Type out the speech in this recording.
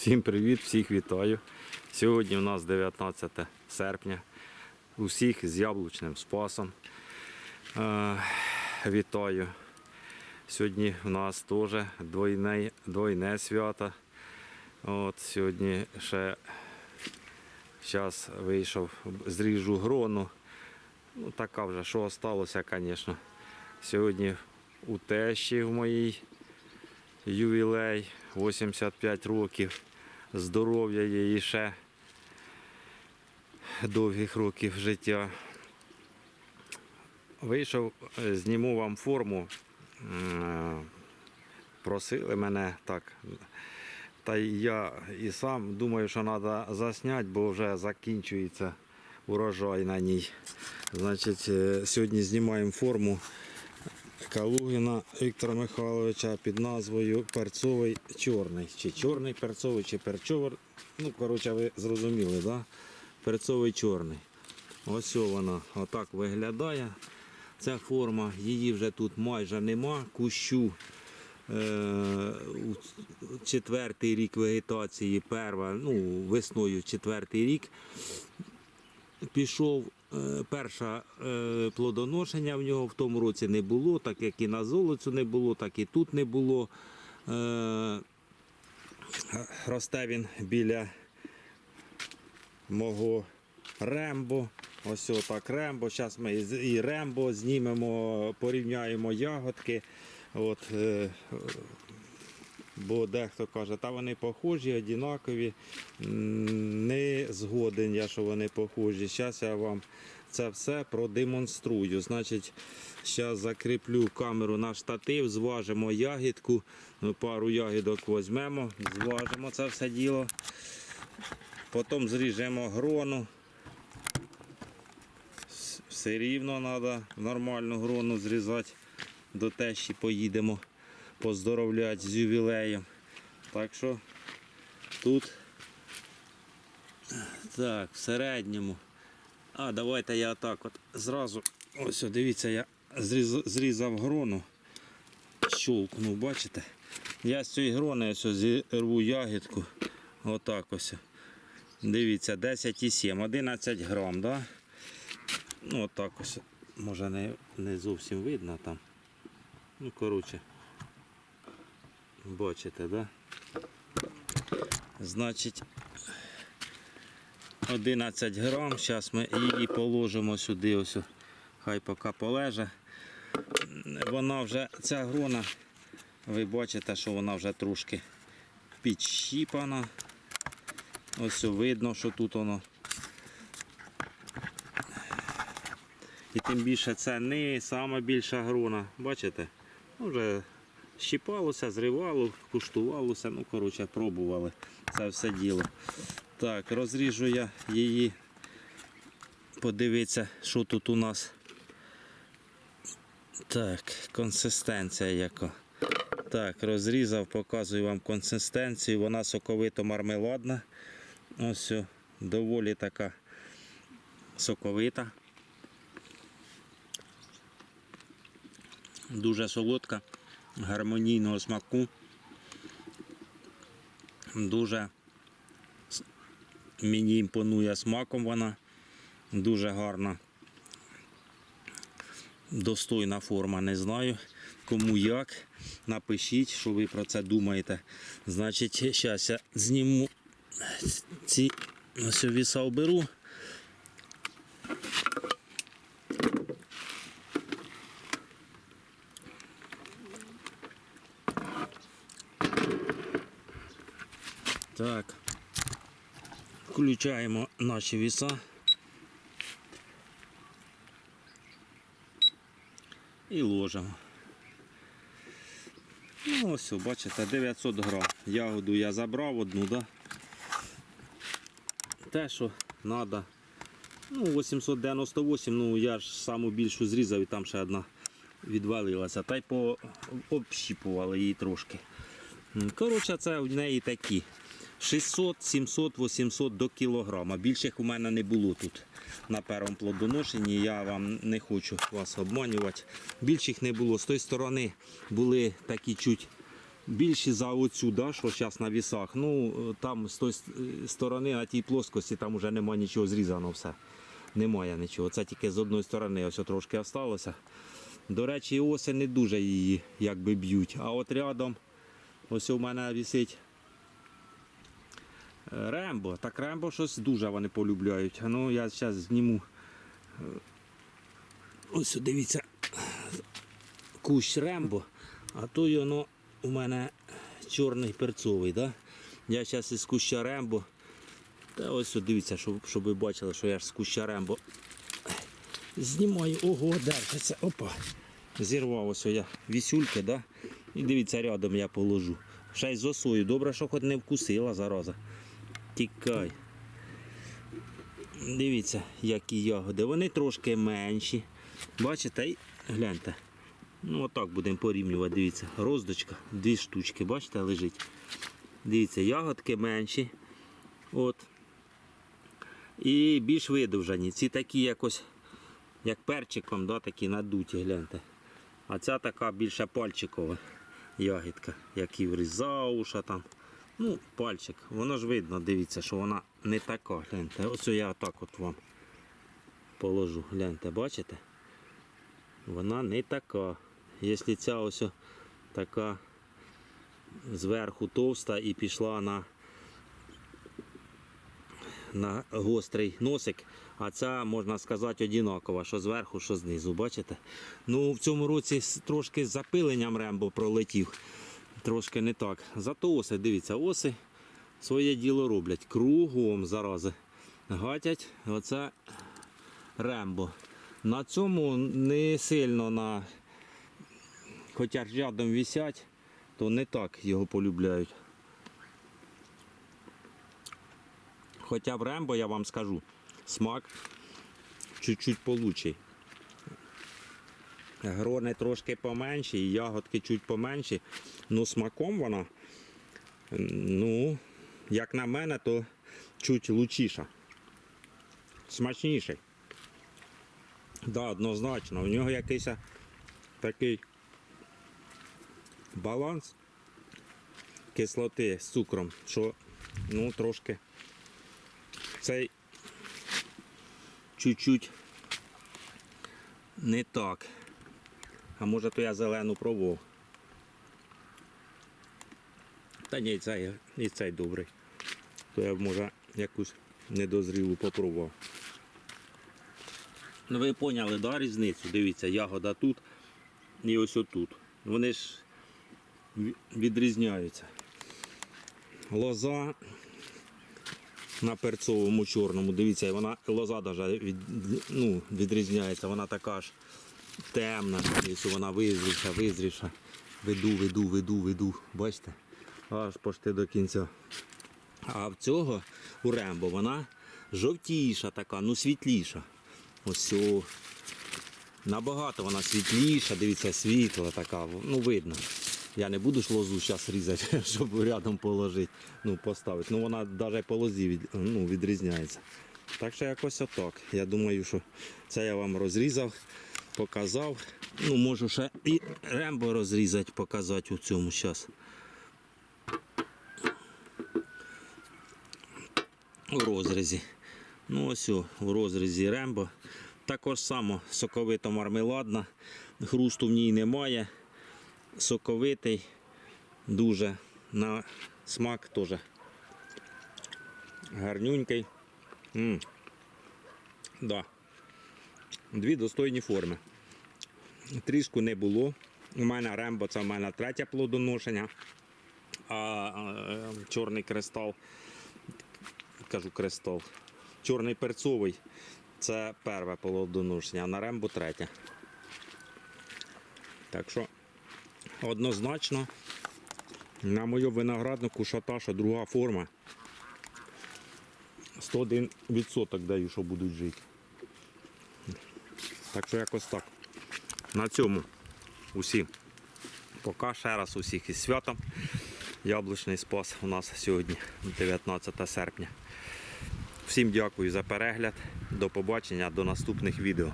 Всім привіт, всіх вітаю. Сьогодні у нас 19 серпня. Усіх з яблучним спасом. Е, вітаю. Сьогодні у нас теж двойне, двойне свято. От, сьогодні ще зараз вийшов, зріжу грону. Ну, така вже, що осталося, звісно. Сьогодні у тещі в моїй ювілей 85 років. Здоров'я її ще довгих років життя. Вийшов, е, зніму вам форму. Просили мене так. Та я і сам думаю, що треба засняти, бо вже закінчується урожай на ній. Значить, е, сьогодні знімаємо форму Калугіна Віктора Михайловича під назвою Перцовий чорний. Чи чорний перцовий, чи перчовий. Ну, коротше, ви зрозуміли, да? Перцовий чорний. Ось вона отак виглядає. Ця форма, її вже тут майже нема. Кущу е, четвертий рік вегетації, перва, ну, весною четвертий рік пішов. Е, Перше плодоношення в нього в тому році не було, так як і на золоцю не було, так і тут не було. Е, Росте він біля мого рембо. Ось отак рембо. Зараз ми і рембо знімемо, порівняємо ягодки. От, е, Бо дехто каже, та вони похожі, однакові. Не згоден я, що вони похожі. Зараз я вам це все продемонструю. Значить, зараз закріплю камеру на штатив, зважимо ягідку, Ну, пару ягідок візьмемо, зважимо це все діло. Потім зріжемо грону. Все рівно треба нормальну грону зрізати. До тещі поїдемо поздоровляти з ювілеєм. Так що тут так, в середньому. А, давайте я отак от зразу. Ось, дивіться, я зріз- зрізав грону. Щолкнув, бачите? Я з цієї грони ось зірву ягідку. Отак ось. Дивіться, 10,7, 11 грам, да? Ну, отак ось. Може не, не зовсім видно там. Ну, коротше. Бачите, да? Значить, 11 грам. Зараз ми її положимо сюди, ось, хай поки полеже. Вона вже, ця грона, ви бачите, що вона вже трошки підщіпана. Ось видно, що тут воно. І тим більше це не сама більша грона. Бачите? Ну, Вже щіпалося, зривало, куштувалося, ну, коротше, пробували це все діло. Так, розріжу я її. Подивіться, що тут у нас. Так, консистенція яка. Так, розрізав, показую вам консистенцію. Вона соковито-мармеладна. Ось о, доволі така соковита. Дуже солодка, гармонійного смаку. Дуже мені імпонує смаком вона. Дуже гарна. Достойна форма, не знаю. Кому як. Напишіть, що ви про це думаєте. Значить, зараз я зніму ці ось віса оберу. Так. Включаємо наші віса. І ложимо. Ну ось, бачите, 900 грам. Ягоду я забрав одну, да? Те, що треба. Ну, 898, ну я ж саму більшу зрізав і там ще одна відвалилася. Та й по общіпували її трошки. Коротше, це в неї такі. 600, 700, 800 до кілограма. Більших у мене не було тут на першому плодоношенні. Я вам не хочу вас обманювати. Більших не було. З тої сторони були такі чуть більші за оцю, да, що зараз на вісах. Ну, там з тої сторони, на тій плоскості, там вже немає нічого зрізано все. Немає нічого. Це тільки з одної сторони ось трошки осталося. До речі, оси не дуже її якби б'ють. А от рядом ось у мене висить е, Рембо. Так Рембо щось дуже вони полюбляють. Ну, я зараз зніму. Ось дивіться, кущ Рембо, а то воно у мене чорний перцовий. Да? Я зараз із куща Рембо. Та ось дивіться, щоб, щоб ви бачили, що я ж з куща Рембо знімаю. Ого, держиться. Опа. Зірвав ось я вісюльки, да? І дивіться, рядом я положу. Ще й з осою. Добре, що хоч не вкусила зараза. Тікай. Дивіться, які ягоди. Вони трошки менші. Бачите, і гляньте. Ну отак будемо порівнювати. Дивіться, роздочка, дві штучки, бачите, лежить. Дивіться, ягодки менші. От. І більш видовжені. Ці такі якось, як перчиком, да, такі надуті, гляньте. А ця така більше пальчикова ягідка, як і врізауша там. Ну, пальчик. Воно ж видно, дивіться, що вона не така. Гляньте. Ось я отак от вам положу. Гляньте, бачите? Вона не така. Якщо ця ось така зверху товста і пішла на, на гострий носик, а ця, можна сказати, одинакова, що зверху, що знизу. Бачите? Ну, в цьому році трошки з запиленням рембо пролетів. Трошки не так. Зато оси, дивіться, оси своє діло роблять. Кругом зарази. Гатять. Оце рембо. На цьому не сильно на. Хоча рядом висять, то не так його полюбляють. Хоча в рембо, я вам скажу, смак чуть-чуть получий. Грони трошки поменші, ягодки чуть поменші. Ну, смаком вона, ну, як на мене, то чуть лучіша. Смачніший. Да, однозначно. У нього якийсь такий баланс кислоти з цукром, що ну трошки цей чуть-чуть не так. А може то я зелену пробував. Та ні, і цей, і цей добрий. То я б може якусь недозрілу попробував. Ну ви поняли, да, різницю? Дивіться, ягода тут і ось отут. Вони ж відрізняються. Лоза на перцовому чорному. Дивіться, вона лоза даже від, ну, відрізняється. Вона така ж темна, якщо вона визріша, визріша. Веду, веду, веду, веду. Бачите? Аж почти до кінця. А в цього у Рембо вона жовтіша така, ну світліша. Ось о. Набагато вона світліша, дивіться, світла така, ну видно. Я не буду ж лозу зараз різати, щоб рядом положити, ну поставити. Ну вона навіть по лозі від, ну, відрізняється. Так що якось отак. Я думаю, що це я вам розрізав, показав. Ну, можу ще і рембо розрізати, показати у цьому зараз. У розрізі. Ну ось в розрізі рембо. Також само соковито мармеладна. Хрусту в ній немає. Соковитий, дуже на смак теж гарнюнький. м Да. Дві достойні форми. Трішку не було. У мене рембо це в мене третє плодоношення, а чорний кристал кажу кристал. Чорний перцовий це перше плодоношення, а на рембо третє. Так що однозначно на мою винограднику шаташа друга форма. 101% даю, що будуть жити. Так що якось так. На цьому усі. Поки ще раз усіх із святом. Яблучний спас у нас сьогодні 19 серпня. Всім дякую за перегляд. До побачення, до наступних відео.